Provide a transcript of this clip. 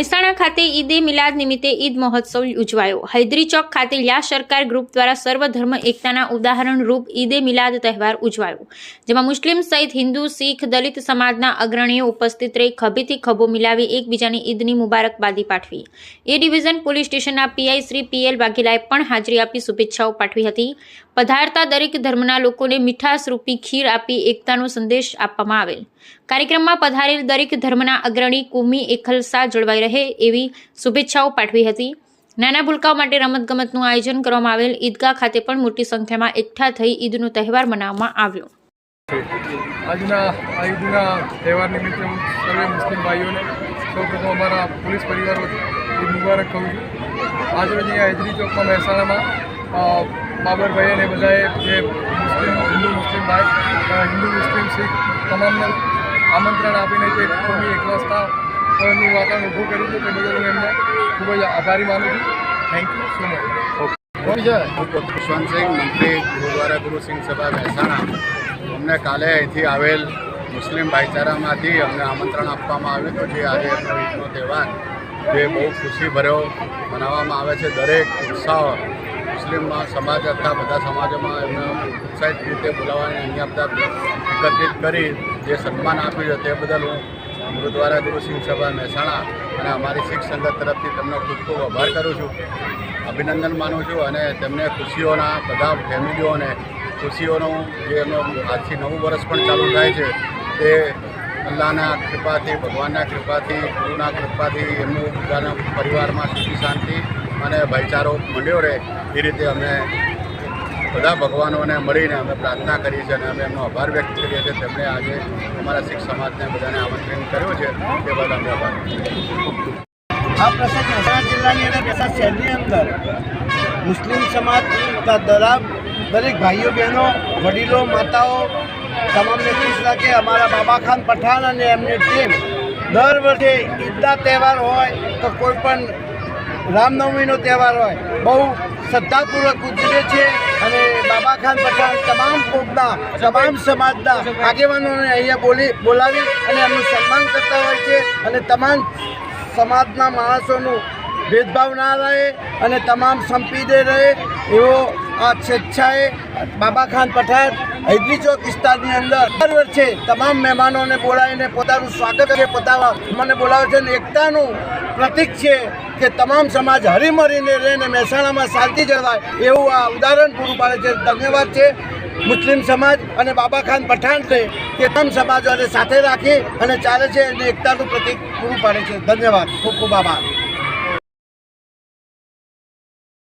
મહેસાણા ખાતે ઈદે મિલાદ નિમિત્તે ઈદ મહોત્સવ ઉજવાયો. હૈદરી ચોક ખાતે લ્યા સરકાર ગ્રુપ દ્વારા સર્વધર્મ એકતાના ઉદાહરણ રૂપ ઈદે મિલાદ તહેવાર ઉજવાયો. જેમાં મુસ્લિમ સહિત હિન્દુ, શીખ, દલિત સમાજના અગ્રણીઓ ઉપસ્થિત રહી ખભેથી ખભો મિલાવી એકબીજાની ઈદની મુબારકબાદી પાઠવી. એ ડિવિઝન પોલીસ સ્ટેશનના પીઆઈ શ્રી પીએલ વાઘેલાએ પણ હાજરી આપી શુભેચ્છાઓ પાઠવી હતી. પધારતા દરેક ધર્મના લોકોને મીઠાશ રૂપી ખીર આપી એકતાનો સંદેશ આપવામાં આવેલ. કાર્યક્રમમાં પધારેલ દરેક ધર્મના અગ્રણી કુમી એખલસા જળવાઈ રહે એવી શુભેચ્છાઓ પાઠવી હતી. નાના ભૂલકાઓ માટે રમતગમતનું આયોજન કરવામાં આવેલ ઈદગાહ ખાતે પણ મોટી સંખ્યામાં એકઠા થઈ ઈદનો તહેવાર મનાવવામાં આવ્યો. આજના ઈદના તહેવાર નિમિત્તે હું સર્વે મુસ્લિમ ભાઈઓને સૌપ્રથમ અમારા પોલીસ પરિવારો ઈદ મુબારક કહું છું. આજરોજ અહીંયા હૈદરી ચોકમાં મહેસાણામાં બાબરભાઈ અને બધાએ જે મુસ્લિમ, હિન્દુ મુસ્લિમ ભાઈ હિન્દુ મુસ્લિમ શીખ તમામને આમંત્રણ આપીને જે કોમી એકવસ્થાનું વાતાવરણ ઊભું કર્યું છે તે બદલ હું એમને ખૂબ જ આભારી માનું છું. Thank you so much Khushwant Singh મંત્રી ગુરુદ્વારા ગુરુસિંહ સભા મહેસાણા. અમને કાલે અહીંથી આવેલ મુસ્લિમ ભાઈચારામાંથી અમને આમંત્રણ આપવામાં આવ્યું હતું જે આજે એમનો ઈદનો તહેવાર. જે બહુ ખુશી ભર્યો મનાવવામાં આવે છે. દરેક ઉત્સાહ મુસ્લિમમાં, સમાજ હતા બધા સમાજોમાં એમને ઉત્સાહિત રીતે બોલાવવાની અહીંયા બધા એકત્રિત કરી જે સન્માન આપ્યું છે તે બદલ હું ગુરુદ્વારા ગુરુસિંહ સભા મહેસાણા અને અમારી શીખ સંગત તરફથી તેમનો ખૂબ ખૂબ આભાર કરું છું. અભિનંદન માનું છું અને તેમને ખુશીઓના બધા ફેમિલીઓને ખુશીઓનું જે એમનો આજથી નવું વર્ષ પણ ચાલુ થાય છે તે અલ્લાહના કૃપાથી, ભગવાનના કૃપાથી, ગુરુના કૃપાથી એમનું પોતાના પરિવારમાં સુખી શાંતિ અને ભાઈચારો મળ્યો રહે એ રીતે અમે બધા ભગવાનોને મળીને અમે પ્રાર્થના કરીએ છીએ અને અમે એમનો આભાર વ્યક્ત કરીએ છીએ. તેમણે આજે અમારા શીખ સમાજને બધાને આમંત્રણ કર્યું છે. તે બદલ અમે આભાર આ પ્રસંગ મહેસાણા જિલ્લાની અને મહેસાણા શહેરની અંદર મુસ્લિમ સમાજ તથા દરેક ભાઈઓ, બહેનો, વડીલો, માતાઓ તમામને ખુશ રાખે અમારા બાબા ખાન પઠાણ અને એમની ટીમ દર વર્ષે ઈદના તહેવાર હોય તો કોઈ પણ રામનવમીનો તહેવાર હોય બહુ શ્રદ્ધાપૂર્વક ઉજવે છે અને પઠાણ, તમામ કોમના તમામ સમાજના આગેવાનોને અહીંયા બોલી, બોલાવી અને એમનું સન્માન કરતા હોય છે અને તમામ સમાજના માણસોનું ભેદભાવ ના રહે અને તમામ સંપીને રહે. એવો સ્વેચ્છાએ બાબા ખાન પઠાણ હૈદરી ચોક વિસ્તારની અંદર દર વર્ષે તમામ મહેમાનોને બોલાવીને પોતાનું સ્વાગત કરે પોતાવા મને બોલાવે છે અને એકતાનું પ્રતિક છે કે તમામ સમાજ હરીમરીને રહીને મહેસાણામાં શાંતિ જળવાય એવું આ ઉદાહરણ પૂરું પાડે છે. ધન્યવાદ છે મુસ્લિમ સમાજ અને બાબા ખાન પઠાણ છે તે તમામ સમાજોને સાથે રાખી અને ચાલે છે અને એકતાનું પ્રતિક પૂરું પાડે છે. ધન્યવાદ. ખૂબ ખૂબ આભાર.